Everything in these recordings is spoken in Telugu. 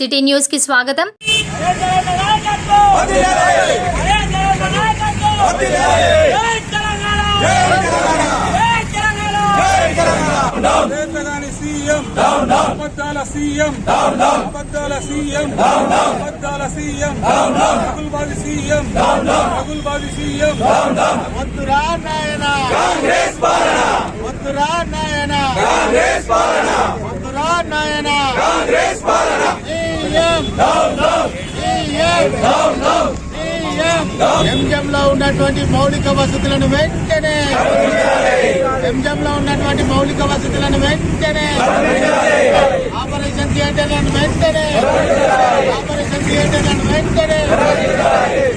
సిటీ న్యూస్ కి స్వాగతం తెలంగాణ సీఎం అబద్ధాల సీఎం అబద్ధాల సీఎం అబద్ధాల సీఎం రఘుల్బాది సీఎం రఘుల్బాది సీఎం వద్దురా నాయన కాంగ్రెస్ పాలన వద్దురా నాయన కాంగ్రెస్ పాలన వద్దురా నాయన కాంగ్రెస్ పాలన సీఎం. సీఎం. ఎంజం లో ఉన్నటువంటి మౌలిక వసతులను వెంటనే ఎంజం లో ఉన్నటువంటి మౌలిక వసతులను వెంటనే ఆపరేషన్ థియేటర్లను వెంటనే ఆపరేషన్ థియేటర్లను వెంటనే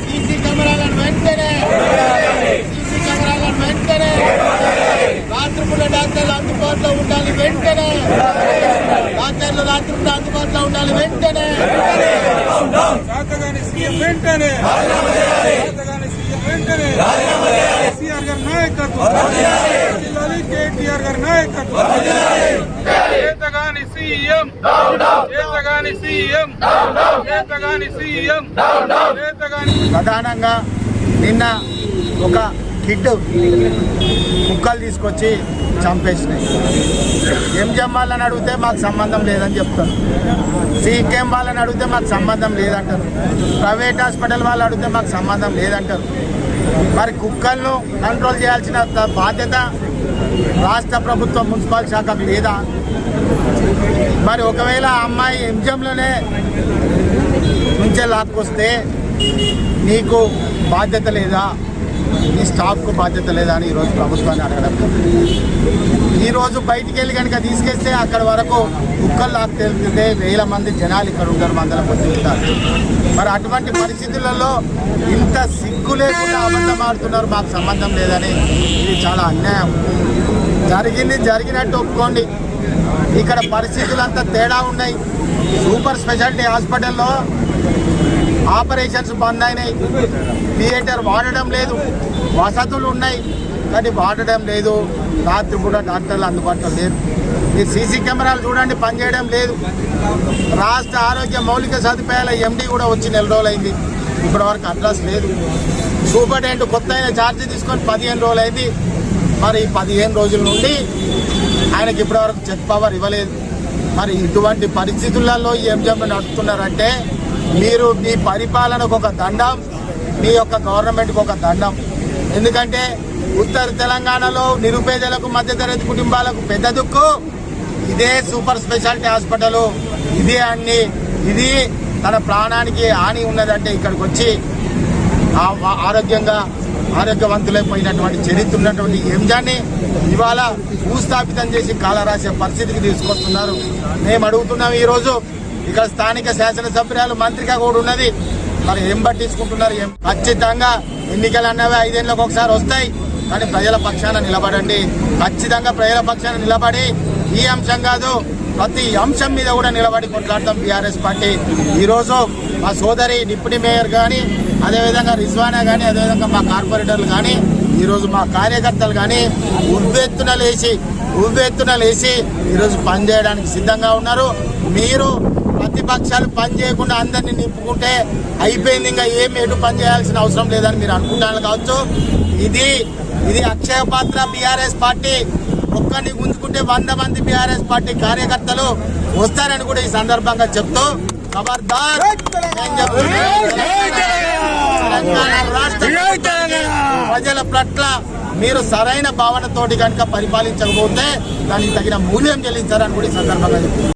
సీసీ కెమెరాలను వెంటనే సీసీ కెమెరాలను వెంటనే రాత్రిపూట డాక్టర్లు అందుబాటులో ఉండాలి వెంటనే రాత్రిపూట అందుబాటులో ఉండాలి. వెంటనే. శాతగాని సీఎం వెంటనే. శాతగాని సీఎం వెంటనే. కేసీఆర్ గారి నాయకత్వం. జిల్లాలి కేటీఆర్ గారి నాయకత్వం. చేతగాని సీఎం. చేతగాని సీఎం. చేతగాని సీఎం. చేతగాని ప్రధానంగా నిన్న ఒక కిడ్ కుక్కలు తీసుకొచ్చి చంపేసినాయి. ఏం వాళ్ళని అడిగితే మాకు సంబంధం లేదని చెప్తారు. సీకేఎం వాళ్ళని అడిగితే మాకు సంబంధం లేదంటారు. ప్రైవేట్ హాస్పిటల్ వాళ్ళు అడిగితే మాకు సంబంధం లేదంటారు. మరి కుక్కలను కంట్రోల్ చేయాల్సిన బాధ్యత రాష్ట్ర ప్రభుత్వం మున్సిపల్ శాఖకు లేదా? మరి ఒకవేళ ఆ అమ్మాయి ఎంజంలోనే నుంచే లాక్కొస్తే నీకు బాధ్యత లేదా? ఈ స్టాఫ్కు బాధ్యత లేదా అని ఈరోజు ప్రభుత్వాన్ని అడగడం ఈరోజు బయటికి వెళ్ళి కనుక తీసుకెళ్తే అక్కడ వరకు కుక్కలు లాక్ తెలుస్తుంటే వేల మంది జనాలు ఇక్కడ ఉంటారు వందల మంది ఉంటారు. మరి అటువంటి పరిస్థితులలో ఇంత సిగ్గు లేకుండా అబద్ధం ఆడుతున్నారు మాకు సంబంధం లేదని ఇది చాలా అన్యాయం. జరిగింది జరిగినట్టు ఒప్పుకోండి. ఇక్కడ పరిస్థితులు అంత తేడా ఉన్నాయి. సూపర్ స్పెషాలిటీ హాస్పిటల్లో ఆపరేషన్స్ బంద్ అయినాయి థియేటర్ వాడడం లేదు. వసతులు ఉన్నాయి. కానీ వాడడం లేదు. రాత్రి కూడా డాక్టర్లు అందుబాటులో లేరు. ఈ సీసీ కెమెరాలు చూడండి పనిచేయడం లేదు. రాష్ట్ర ఆరోగ్య మౌలిక సదుపాయాల ఎండీ కూడా వచ్చి నెల రోజులైంది. ఇప్పటివరకు అడ్రస్ లేదు. సూపరింటెండెంట్ కొత్త అయిన ఛార్జ్ తీసుకొని పదిహేను రోజులు అయింది మరి ఈ పదిహేను రోజుల నుండి ఆయనకి ఇప్పటివరకు చెక్ పవర్ ఇవ్వలేదు. మరి ఇటువంటి పరిస్థితులలో ఈ ఎంజంను నడుపుతున్నారంటే మీరు మీ పరిపాలనకు ఒక దండం మీ యొక్క గవర్నమెంట్కి ఒక దండం. ఎందుకంటే ఉత్తర తెలంగాణలో నిరుపేదలకు మధ్యతరగతి కుటుంబాలకు పెద్ద దుక్కు. ఇదే సూపర్ స్పెషాలిటీ హాస్పిటల్. ఇదే అన్ని. ఇది తన ప్రాణానికి హాని ఉన్నదంటే ఇక్కడికి వచ్చి ఆరోగ్యంగా ఆరోగ్యవంతులైపోయినటువంటి చరిత్ర ఉన్నటువంటి ఎంజాన్ని ఇవాళ భూస్థాపితం చేసి కాలరాసే పరిస్థితికి తీసుకొస్తున్నారు. మేము అడుగుతున్నాం ఈరోజు ఇక్కడ స్థానిక శాసనసభ్యురాలు మంత్రిగా కూడా ఉన్నది. మరి ఏం పట్టించుకుంటున్నారు? ఏం? ఖచ్చితంగా ఎన్నికలు అన్నవి ఐదేళ్ళకి ఒకసారి వస్తాయి. కానీ ప్రజల పక్షాన నిలబడండి. ఖచ్చితంగా ప్రజల పక్షాన నిలబడి ఈ అంశం కాదు ప్రతి అంశం మీద కూడా నిలబడి కొట్లాడతాం బీఆర్ఎస్ పార్టీ. ఈరోజు మా సోదరి డిప్యూటీ మేయర్ కానీ అదేవిధంగా రిజ్వానా కానీ అదేవిధంగా మా కార్పొరేటర్లు కానీ ఈరోజు మా కార్యకర్తలు కానీ ఉవ్వెత్తున లేచి ఉవ్వెత్తున లేచి ఈరోజు పనిచేయడానికి సిద్ధంగా ఉన్నారు. మీరు ప్రతిపక్షాలు పని చేయకుండా అందరినీ నింపుకుంటే అయిపోయింది ఇంకా ఏం ఎటు పని చేయాల్సిన అవసరం లేదని మీరు అనుకుంటారు కావచ్చు. ఇది ఇది అక్షయ పాత్ర బీఆర్ఎస్ పార్టీ. ఒక్కరిని గుంజుకుంటే వంద మంది బీఆర్ఎస్ పార్టీ కార్యకర్తలు వస్తారని కూడా ఈ సందర్భంగా చెప్తూ ఖబర్దార్. ప్రజల పట్ల మీరు సరైన భావనతోటి కనుక పరిపాలించకపోతే దానికి తగిన మూల్యం చెల్లించారని కూడా ఈ సందర్భంగా చెప్తున్నాను